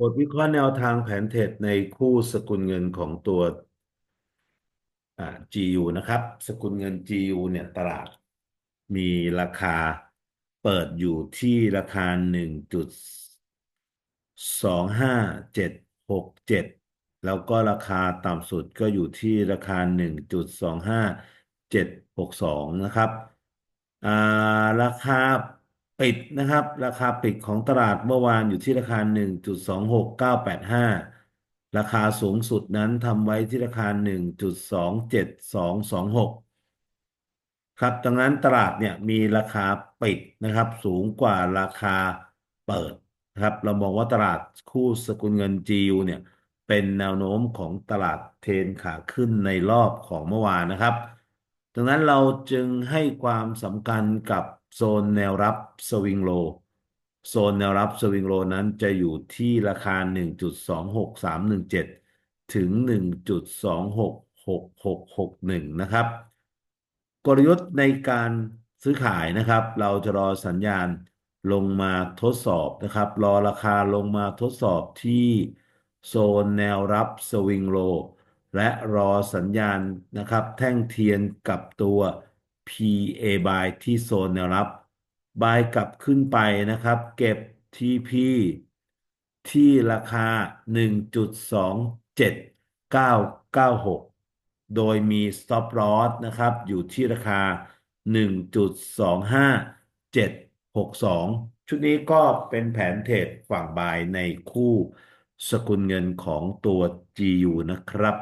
บทวิเคราะห์แนวทางแผนเทรดในคู่สกุลเงินของตัวอ่า GU นะครับ สกุลเงิน GU เนี่ยตลาดมีราคาเปิดอยู่ที่ราคาหนึ่งจุดสองห้าเจ็ดหกเจ็ดแล้วก็ราคาต่ำสุดก็อยู่ที่ราคาหนึ่งจุดสองห้าเจ็ดหกสองนะครับ อ่า ราคา ปิดนะครับ ราคาปิดของตลาดเมื่อวานอยู่ที่ราคาหนึ่งจุดสองหกเก้าแปดห้าราคาสูงสุดนั้นทำไว้ที่ราคาหนึ่งจุดสองเจ็ดสองสองหกครับดังนั้นตลาดเนี่ยมีราคาปิดนะครับ สูงกว่าราคาเปิดนะครับ เรามองว่าตลาดคู่สกุลเงิน GU เนี่ยเป็นแนวโน้มของตลาดเทรนขาขึ้นในรอบของเมื่อวานนะครับ ดังนั้นเราจึงให้ความสำคัญกับ โซนแนวรับสวิงโลโซนแนวรับสวิงโลนั้นจะอยู่ที่ราคา 1.26317 ถึง 1.26661 นะครับ กลยุทธ์ในการซื้อขายนะครับ เราจะรอสัญญาณลงมาทดสอบนะครับ รอราคาลงมาทดสอบที่โซนแนวรับสวิงโลและรอสัญญาณนะครับ แท่งเทียนกับตัว PA buy ที่โซนแนวรับ buy กลับขึ้นไปนะครับ เก็บ TP ที่ราคา 1.27996 โดยมี stop loss นะครับ อยู่ที่ราคา 1.25762 ชุดนี้ก็เป็นแผนเทรดฝั่งบายในคู่สกุลเงินของตัว GU นะครับ